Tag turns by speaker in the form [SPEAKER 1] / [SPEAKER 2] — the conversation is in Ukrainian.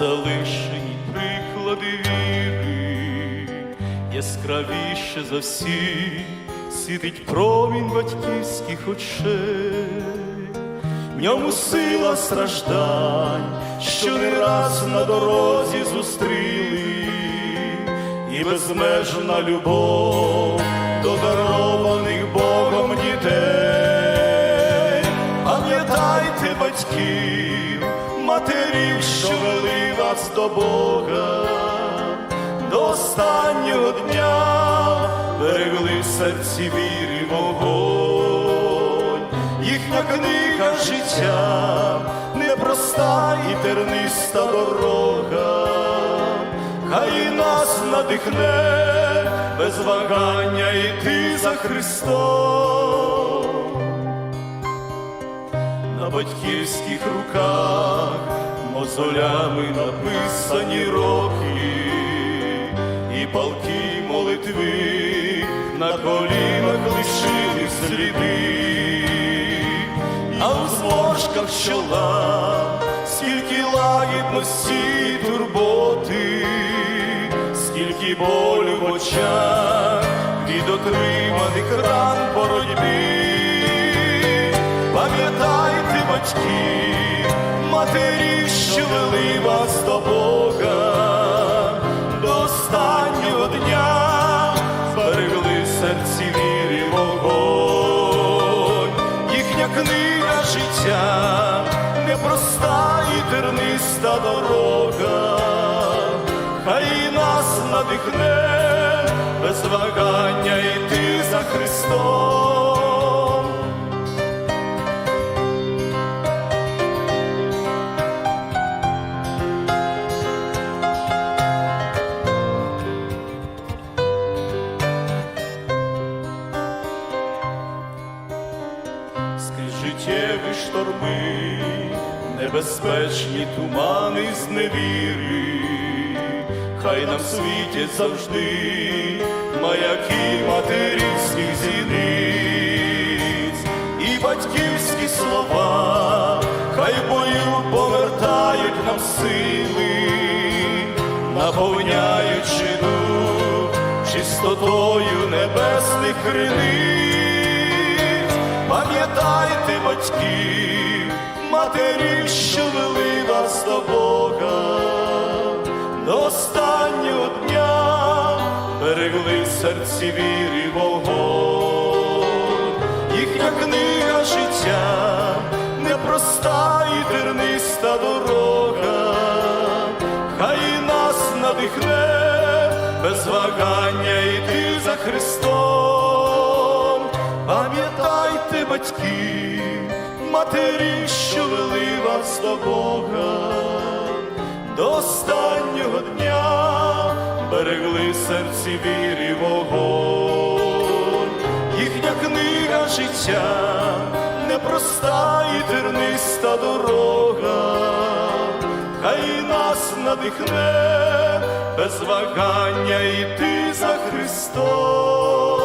[SPEAKER 1] залишені приклади віри, яскравіше за всі світить промінь батьківських очей, в ньому сила страждань, що не раз на дорозі зустріли, і безмежна любов до дарованих Богом дітей. Пам'ятайте батьків, матерів, що вас до Бога, до останнього дня берегли в серці віри вогонь, їхня книга життя непроста і терниста дорога, хай нас надихне без вагання йти за Христом. На батьківських руках мозолями написані роки і палки молитви на колінах лишили сліди, а у зможках чола скільки лагідності й турботи, скільки болю в очах від отриманих ран боротьби. Пам'ятайте батьки, матері, що вели вас до Бога, до останнього дня зберегли серці вірі вогонь, їхня книга життя непроста і терниста дорога, хай нас надихне без вагання йти за Христом. Життєві шторми, небезпечні тумани з невіри, хай нам світять завжди маяки матерівських зіниць і батьківські слова, хай бою повертають нам сили, наповняючи дух чистотою небесних криниць. Пам'ятайте батьків, матері, що вели вас до Бога, до останнього дня берегли серці вірі вогонь, їхня книга життя непроста і терниста дорога, хай нас надихне без вагання батьки, матері, що вели вас до Бога, до останнього дня берегли серці вірі вогонь, їхня книга життя непроста і терниста дорога, хай нас надихне без вагання йти за Христом.